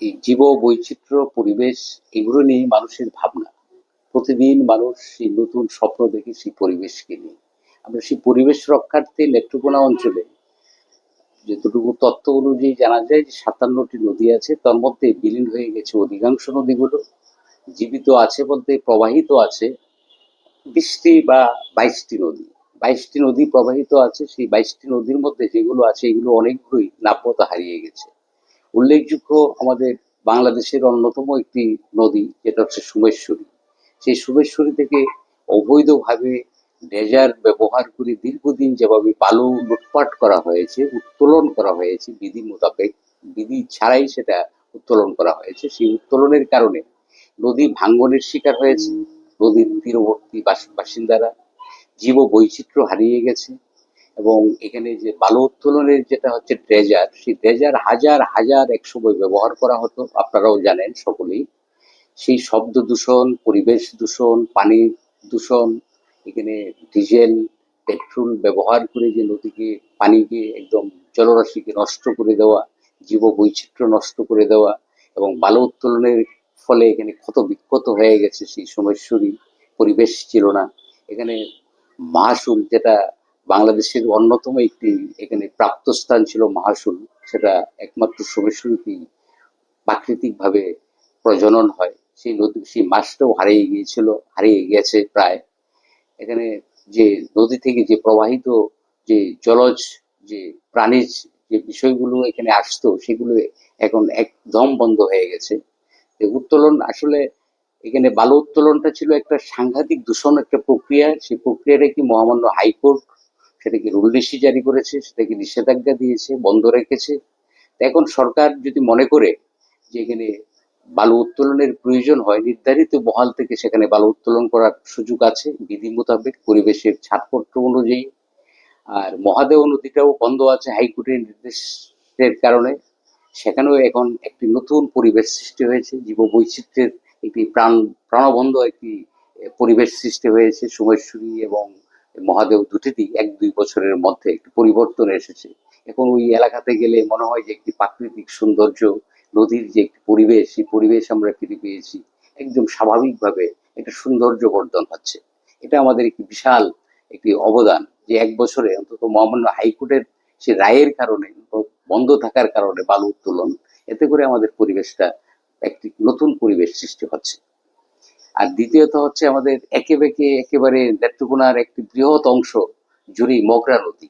এই জীব বৈচিত্র্য পরিবেশ, এগুলো নিয়ে মানুষের ভাবনা। প্রতিদিন মানুষ সেই নতুন স্বপ্ন দেখে সেই পরিবেশকে নিয়ে। আমরা সেই পরিবেশ রক্ষার্থে নেত্রকোনা অঞ্চলে যতটুকু তত্ত্ব অনুযায়ী জানা যায় যে সাতান্নটি নদী আছে, তার মধ্যে বিলীন হয়ে গেছে অধিকাংশ নদীগুলো। জীবিত আছে বলতে প্রবাহিত আছে বিশটি বা বাইশটি নদী। বাইশটি নদী প্রবাহিত আছে, সেই বাইশটি নদীর মধ্যে যেগুলো আছে, এগুলো অনেকগুলোই নাব্যতা হারিয়ে গেছে। উল্লেখযোগ্য আমাদের বাংলাদেশের অন্যতম একটি নদী, যেটা হচ্ছে সুমেশ্বরী। সেই সুমেশ্বরী থেকে অবৈধভাবে ডেজার ব্যবহার করে দীর্ঘদিন যেভাবে বালু লুটপাট করা হয়েছে, উত্তোলন করা হয়েছে, বিধি মোতাবেক, বিধি ছাড়াই সেটা উত্তোলন করা হয়েছে, সেই উত্তোলনের কারণে নদী ভাঙ্গনের শিকার হয়েছে, নদীর তীরবর্তী বাসিন্দারা জীব বৈচিত্র্য হারিয়ে গেছে। এবং এখানে যে বালু উত্তোলনের যেটা হচ্ছে ড্রেজার, সেই ড্রেজার হাজার হাজার এক সময় ব্যবহার করা হতো, আপনারাও জানেন সকলেই। সেই শব্দ দূষণ, পরিবেশ দূষণ, পানি দূষণ, এখানে ডিজেল, পেট্রোল ব্যবহার করে যে নদীকে, পানিকে একদম জলরাশিকে নষ্ট করে দেওয়া জীব বৈচিত্র্য নষ্ট করে দেওয়া এবং বালু উত্তোলনের ফলে এখানে ক্ষত বিক্ষত হয়ে গেছে সেই সময়সূরি পরিবেশ ছিল না। এখানে মাহাসুল যেটা বাংলাদেশের অন্যতম একটি এখানে প্রাপ্ত স্থান ছিল মাহাসুল। সেটা একমাত্র সোমেশ্বরীতেই প্রাকৃতিকভাবে প্রজনন হয়। সেই নদী, সেই মাছটাও হারিয়ে গিয়েছিল, হারিয়ে গেছে প্রায়। এখানে যে নদী থেকে যে প্রবাহিত যে জলজ যে প্রাণীজ যে বিষয়গুলো এখানে আসতো, সেগুলো এখন একদম বন্ধ হয়ে গেছে। উত্তোলন আসলে এখানে বালু উত্তোলনটা ছিল একটা সাংঘাতিক দূষণ একটা প্রক্রিয়া। সেই প্রক্রিয়াটা কি মহামান্য হাইকোর্ট সেটাকে রুল ডিসি জারি করেছে, সেটাকে নিষেধাজ্ঞা দিয়েছে, বন্ধ রেখেছে। এখন সরকার যদি মনে করে যে এখানে বালু উত্তোলনের প্রয়োজন হয়, নির্ধারিত বহাল থেকে সেখানে বালু উত্তোলন করার সুযোগ আছে বিধি মোতাবেক পরিবেশের ছাড়পত্র অনুযায়ী। আর মহাদেব নদীটাও বন্ধ আছে হাইকোর্টের নির্দেশের কারণে। সেখানেও এখন একটি নতুন পরিবেশ সৃষ্টি হয়েছে জীব বৈচিত্র্যের একটি প্রাণ, প্রাণবন্ধ একটি পরিবেশ সৃষ্টি হয়েছে। সোমেশ্বরী এবং মহাদেব দুটিতেই এক দুই বছরের মধ্যে একটি পরিবর্তন এসেছে। এখন ওই এলাকাতে গেলে মনে হয় যে একটি প্রাকৃতিক সৌন্দর্য, নদীর যে একটি পরিবেশ, সেই পরিবেশ আমরা ফিরে পেয়েছি। একদম স্বাভাবিকভাবে একটা সৌন্দর্য বর্ধন হচ্ছে। এটা আমাদের একটি বিশাল একটি অবদান যে এক বছরে অন্তত মহামান্য হাইকোর্টের সে রায়ের কারণে বন্ধ থাকার কারণে বালু উত্তোলন, এতে করে আমাদের পরিবেশটা একটি নতুন পরিবেশ সৃষ্টি হচ্ছে। আর দ্বিতীয়ত হচ্ছে আমাদের একে বেঁকে একেবারে নেত্রকোনার একটি বৃহৎ অংশ জুড়েই মগরা নদী।